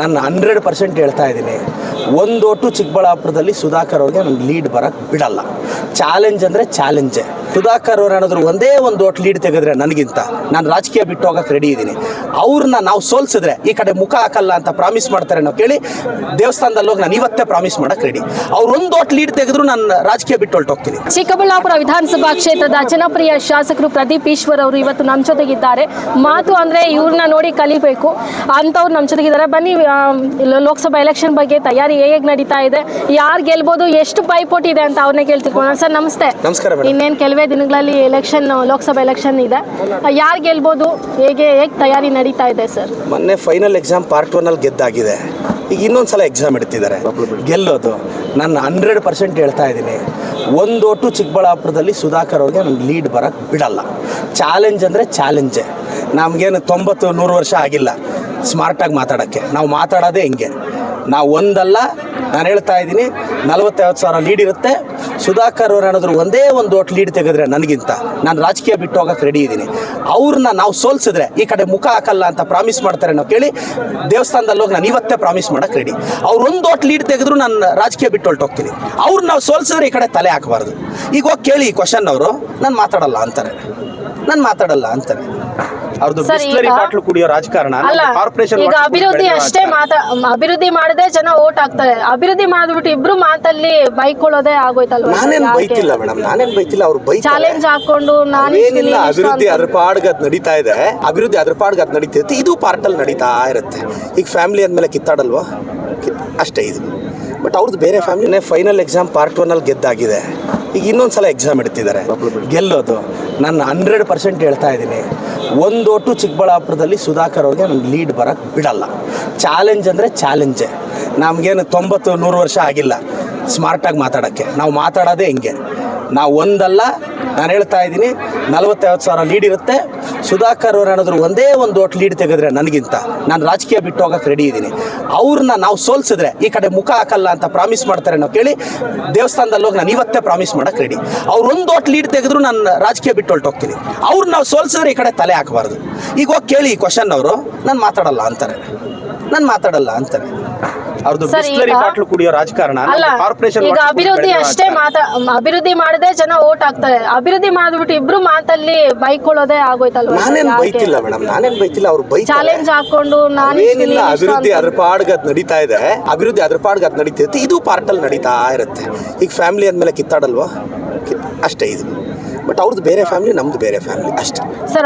ನಾನು hundred percent ಹೇಳ್ತಾ ಇದ್ದೀನಿ. ಒಂದು ಓಟು ಚಿಕ್ಕಬಳ್ಳಾಪುರದಲ್ಲಿ ಸುಧಾಕರ್ ಅವ್ರಿಗೆ ನಾನು ಲೀಡ್ ಬರೋಕ್ಕೆ ಬಿಡಲ್ಲ. ಚಾಲೆಂಜ್ ಅಂದರೆ ಚಾಲೆಂಜೇ ಸುಧಾಕರ್ ಅವರು ಏನಾದರೂ ಒಂದೇ ಒಂದು ಓಟ್ ಲೀಡ್ ತೆಗೆದ್ರೆ ನನಗಿಂತ ನಾನು ರಾಜಕೀಯ ಬಿಟ್ಟು ಹೋಗಕ್ಕೆ ರೆಡಿ ಇದ್ದೀನಿ ಅವ್ರನ್ನ ನಾವು ಸೋಲ್ಸಿದ್ರೆ ಈ ಕಡೆ ಮುಖ ಹಾಕಲ್ಲ ಅಂತ ಪ್ರಾಮಿಸ್ ಮಾಡ್ತಾರೆ ನಾವು ಕೇಳಿ ದೇವಸ್ಥಾನದಲ್ಲಿ ಹೋಗಿ ನಾನು ಇವತ್ತೇ ಪ್ರಾಮಿಸ್ ಮಾಡಕ್ಕೆ ರೆಡಿ ಅವ್ರು ಒಂದು ಓಟ್ ಲೀಡ್ ತೆಗೆದ್ರು ನಾನು ರಾಜಕೀಯ ಬಿಟ್ಟು ಹೊರಟೋಗ್ತೀನಿ. ಚಿಕ್ಕಬಳ್ಳಾಪುರ ವಿಧಾನಸಭಾ ಕ್ಷೇತ್ರದ ಜನಪ್ರಿಯ ಶಾಸಕರು ಪ್ರದೀಪ್ ಈಶ್ವರ್ ಅವರು ಇವತ್ತು ನಮ್ಮ ಜೊತೆಗಿದ್ದಾರೆ. ಮಾತು ಅಂದ್ರೆ ಇವ್ರನ್ನ ನೋಡಿ ಕಲಿಬೇಕು. ಅಂಥವ್ರು ನಮ್ಮ ಜೊತೆಗಿದ್ದಾರೆ. ಬನ್ನಿ ಲೋಕಸಭಾ ಎಲೆಕ್ಷನ್ ಬಗ್ಗೆ ತಯಾರಿ ಹೇಗೆ ನಡೀತಾ ಇದೆ? ಯಾರು ಗೆಲ್ಬೋದು? ಎಷ್ಟು ಪೈಪೋಟಿ ಇದೆ ಅಂತ ಅವ್ರನ್ನೇ ಕೇಳ್ತಿಕೊಳ್ಳೋಣ ಸರ್ ನಮಸ್ತೆ. ನಮಸ್ಕಾರ ಇನ್ನೇನು ಕೆಲವೇ ದಿನಗಳಲ್ಲಿ ಎಲೆಕ್ಷನ್ ಲೋಕಸಭಾ ಎಲೆಕ್ಷನ್ ಇದೆ. ಯಾರು ಗೆಲ್ಬೋದು? ಹೇಗೆ ಹೇಗೆ ತಯಾರಿ ನಡೀತಾ ಇದೆ ಸರ್ ಮೊನ್ನೆ ಫೈನಲ್ ಎಕ್ಸಾಮ್ ಪಾರ್ಟ್ ಒನ್ನಲ್ಲಿ ಗೆದ್ದಾಗಿದೆ. ಈಗ ಇನ್ನೊಂದು ಸಲ ಎಕ್ಸಾಮ್ ಇಡ್ತಿದ್ದಾರೆ ಗೆಲ್ಲೋದು. ನಾನು ಹಂಡ್ರೆಡ್ ಪರ್ಸೆಂಟ್ ಹೇಳ್ತಾ ಇದ್ದೀನಿ. ಒಂದು ಚಿಕ್ಕಬಳ್ಳಾಪುರದಲ್ಲಿ ಸುಧಾಕರ್ ಅವ್ರಿಗೆ ನಾನು ಲೀಡ್ ಬರೋಕ್ಕೆ ಬಿಡಲ್ಲ. ಚಾಲೆಂಜ್ ಅಂದರೆ ಚಾಲೆಂಜೇ ನಮಗೇನು ತೊಂಬತ್ತು ನೂರು ವರ್ಷ ಆಗಿಲ್ಲ. ಸ್ಮಾರ್ಟಾಗಿ ಮಾತಾಡೋಕ್ಕೆ. ನಾವು ಮಾತಾಡೋದೇ ಹಿಂಗೆ. ನಾವು ಒಂದಲ್ಲ ನಾನು ಹೇಳ್ತಾ ಇದ್ದೀನಿ, ನಲವತ್ತೈವತ್ತು ಸಾವಿರ ಲೀಡ್ ಇರುತ್ತೆ. ಸುಧಾಕರ್ ಅವ್ರು ಏನಾದರೂ ಒಂದೇ ಒಂದು ಓಟ್ ಲೀಡ್ ತೆಗೆದ್ರೆ ನನಗಿಂತ, ನಾನು ರಾಜಕೀಯ ಬಿಟ್ಟು ಹೋಗಕ್ಕೆ ರೆಡಿ ಇದ್ದೀನಿ ಅವ್ರನ್ನ ನಾವು ಸೋಲ್ಸಿದ್ರೆ ಈ ಕಡೆ ಮುಖ ಹಾಕಲ್ಲ ಅಂತ ಪ್ರಾಮಿಸ್ ಮಾಡ್ತಾರೆ ನಾವು ಕೇಳಿ, ದೇವಸ್ಥಾನದಲ್ಲಿ ಹೋಗಿ ನಾನು ಇವತ್ತೇ ಪ್ರಾಮಿಸ್ ಮಾಡಕ್ಕೆ ರೆಡಿ ಅವ್ರು ಒಂದು ಓಟ್ ಲೀಡ್ ತೆಗೆದ್ರು ನಾನು ರಾಜಕೀಯ ಬಿಟ್ಟು ಹೊರಟೋಗ್ತೀನಿ. ಅವ್ರನ್ನ ನಾವು ಸೋಲ್ಸಿದ್ರೆ ಈ ಕಡೆ ತಲೆ ಹಾಕಬಾರ್ದು. ಈಗ ಹೋಗಿ ಕೇಳಿ ಈ ಕ್ವಶನ್ ಅವರು, ನಾನು ಮಾತಾಡಲ್ಲ ಅಂತಾರೆ. ನಾನು ಮಾತಾಡಲ್ಲ ಅಂತಾರೆ. ಅವ್ರದ್ದು ಬಿಸ್ಲರಿ ಬಾಟ್ಲು ಕುಡಿಯೋ ರಾಜಕಾರಣ ಕಾರ್ಪೊರೇಷನ್ ಈಗ ಅಭಿವೃದ್ಧಿ ಅಷ್ಟೇ ಮಾತಾ ಅಭಿವೃದ್ಧಿ ಮಾಡದೆ ಜನ ಓಟ್ ಹಾಕ್ತಾರೆ. ಅಭಿವೃದ್ಧಿ ಮಾಡಿಬಿಟ್ಟು ಇಬ್ರು ಮಾತಲ್ಲಿ ಬೈಕೊಳ್ಳೋದೇ ಆಗೋಯ್ತಲ್ವಾ? ನಾನೇನ್ ಬೈತಿಲ್ಲ ಮೇಡಮ್ ನಾನೇನ್ ಬೈತಿಲ್ಲ ಅವ್ರು ಬೈ ಚಾಲೆಂಜ್ ಹಾಕೊಂಡು ನಾನೇನಿಲ್ಲ ಅಭಿವೃದ್ಧಿ ಅದ್ರ ಪಾಡ್ಗೆ ಅದ್ ನಡೀತಾ ಇದೆ. ಅಭಿವೃದ್ಧಿ ಅದ್ರ ಪಾಡ್ಗೆ ಅದ್ ನಡೀತಿರುತ್ತೆ. ಇದು ಪಾರ್ಟಲ್ ನಡೀತಾ ಇರುತ್ತೆ. ಈಗ ಫ್ಯಾಮಿಲಿ ಅಂದ್ಮೇಲೆ ಕಿತ್ತಾಡಲ್ವಾ? ಅಷ್ಟೇ ಇದು. ಬಟ್ ಅವ್ರದ್ದು ಬೇರೆ ಫ್ಯಾಮಿಲಿನೇ ಫೈನಲ್ ಎಕ್ಸಾಮ್ ಪಾರ್ಟ್ ಒನ್ನಲ್ಲಿ ಗೆದ್ದಾಗಿದೆ. ಈಗ ಇನ್ನೊಂದು ಸಲ ಎಕ್ಸಾಮ್ ಇಡ್ತಿದ್ದಾರೆ. ಗೆಲ್ಲೋದು. ನಾನು ಹಂಡ್ರೆಡ್ ಪರ್ಸೆಂಟ್ ಹೇಳ್ತಾ ಇದ್ದೀನಿ. ಒಂದು ಒಟ್ಟು ಚಿಕ್ಕಬಳ್ಳಾಪುರದಲ್ಲಿ ಸುಧಾಕರ್ ಅವ್ರಿಗೆ ನಾನು ಲೀಡ್ ಬರೋಕ್ಕೆ ಬಿಡಲ್ಲ. ಚಾಲೆಂಜ್ ಅಂದರೆ ಚಾಲೆಂಜೇ ನಮಗೇನು ತೊಂಬತ್ತು ನೂರು ವರ್ಷ ಆಗಿಲ್ಲ. ಸ್ಮಾರ್ಟಾಗಿ ಮಾತಾಡೋಕ್ಕೆ. ನಾವು ಮಾತಾಡೋದೇ ಹಿಂಗೆ. ನಾವು ಒಂದಲ್ಲ. ನಾನು ಹೇಳ್ತಾ ಇದ್ದೀನಿ, ನಲವತ್ತೈವತ್ತು ಸಾವಿರ ಲೀಡ್ ಇರುತ್ತೆ. ಸುಧಾಕರ್ ಅವರು ಏನಾದರೂ ಒಂದೇ ಒಂದು ಓಟ್ ಲೀಡ್ ತೆಗೆದ್ರೆ ನನಗಿಂತ, ನಾನು ರಾಜಕೀಯ ಬಿಟ್ಟು ಹೋಗಕ್ಕೆ ರೆಡಿ ಇದ್ದೀನಿ. ಅವ್ರನ್ನ ನಾವು ಸೋಲ್ಸಿದ್ರೆ, ಈ ಕಡೆ ಮುಖ ಹಾಕಲ್ಲ ಅಂತ ಪ್ರಾಮಿಸ್ ಮಾಡ್ತಾರೆ ನಾವು ಕೇಳಿ, ದೇವಸ್ಥಾನದಲ್ಲಿ ಹೋಗಿ ನಾನು ಇವತ್ತೇ ಪ್ರಾಮಿಸ್ ಮಾಡಕ್ಕೆ ರೆಡಿ ಅವ್ರು ಒಂದು ಓಟ್ ಲೀಡ್ ತೆಗೆದ್ರು ನಾನು ರಾಜಕೀಯ ಬಿಟ್ಟು ಹೊರಟೋಗ್ತೀನಿ ಅವ್ರನ್ನ ನಾವು ಸೋಲ್ಸಿದ್ರೆ ಈ ಕಡೆ ತಲೆ ಹಾಕಬಾರ್ದು. ಈಗ ಹೋಗಿ ಕೇಳಿ ಈ ಕ್ವಶನ್ ಅವರು, ನಾನು ಮಾತಾಡಲ್ಲ ಅಂತಾರೆ. ನಾನು ಮಾತಾಡಲ್ಲ ಅಂತಾರೆ. ಅವ್ರದ್ದು ಸರ್, ಬಿಸ್ಲರಿ ಬಾಟ್ಲು ಕುಡಿಯೋ ರಾಜಕಾರಣ ಅಲ್ಲ ಕಾರ್ಪೊರೇಷನ್ ಈಗ ಅಭಿವೃದ್ಧಿ ಅಷ್ಟೇ ಮಾತಾ ಅಭಿವೃದ್ಧಿ ಮಾಡದೆ ಜನ ಓಟ್ ಹಾಕ್ತಾರೆ. ಅಭಿವೃದ್ಧಿ ಮಾಡಿಬಿಟ್ಟು ಇಬ್ರು ಮಾತಲ್ಲಿ ಬೈಕೊಳ್ಳೋದೇ ಆಗೋಯ್ತಲ್ವಾ ನಾನೇನ್ ಬೈತಿಲ್ಲ ಮೇಡಮ್ ನಾನೇನ್ ಬೈತಿಲ್ಲ ಅವ್ರು ಬೈ ಚಾಲೆಂಜ್ ಹಾಕೊಂಡು ನಾನು ಏನಿಲ್ಲ ಅಭಿವೃದ್ಧಿ ಅದ್ರ ಪಾಡ್ಗೆ ಅದ್ ನಡೀತಾ ಇದೆ. ಅಭಿವೃದ್ಧಿ ಅದ್ರ ಪಾಡ್ಗೆ ಅದ್ ನಡೀತಿರುತ್ತೆ. ಇದು ಪಾರ್ಟಲ್ ನಡೀತಾ ಇರುತ್ತೆ. ಈಗ ಫ್ಯಾಮಿಲಿ ಅಂದ್ಮೇಲೆ ಕಿತ್ತಾಡಲ್ವಾ? ಅಷ್ಟೇ ಇದು. ಬಟ್ ಅವ್ರದ್ದು ಬೇರೆ ಫ್ಯಾಮಿಲಿ ನಮ್ದು ಬೇರೆ ಫ್ಯಾಮಿಲಿ ಅಷ್ಟೇ. ಸರ್